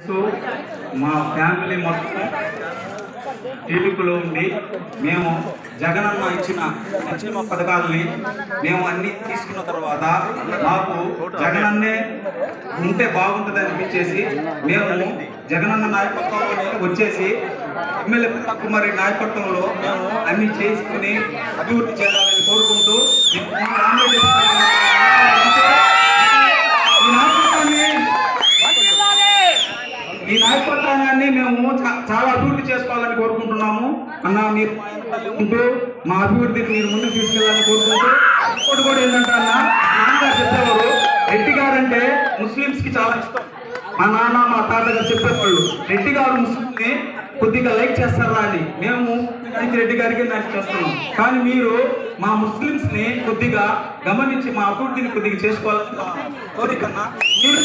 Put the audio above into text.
So మా family మొత్తం టీడీపీలో ఉండి మేము జగనన్న ఇచ్చిన సంక్షేమ పథకాలని మేము అన్ని తీసుకున్న తర్వాత మాకు జగనన్నే ఉంటే బాగుంటుంది అనిపించేసి మేము జగనన్న నాయకత్వంలో వచ్చేసి ఎమ్మెల్యే కుమారి నాయకత్వంలో మేము అన్ని చేసుకుని అభివృద్ధి చేయాలని కోరుకుంటూ ఈ నాయకత్వాన్ని మేము చా- చాలా అభివృద్ధి చేసుకోవాలని కోరుకుంటున్నాము. అన్న మీరు మా ఉంటూ మా అభివృద్ధిని మీరు ముందుకు తీసుకెళ్ళాలని కోరుకుంటూ ఇంకోటి కూడా ఏంటంటే అన్న నాన్నగారు చెప్పేవారు రెడ్డి గారు అంటే ముస్లిమ్స్కి చాలా ఇష్టం. మా నాన్న మా తాతగారు చెప్పేవాళ్ళు రెడ్డి గారు ముస్లింని కొద్దిగా లైక్ చేస్తారా అని. మేము రెడ్డి గారికి లైక్ చేస్తున్నాం. కానీ మీరు మా ముస్లిమ్స్ని కొద్దిగా గమనించి మా అభివృద్ధిని కొద్దిగా చేసుకోవాలి కోరికన్నా మీరు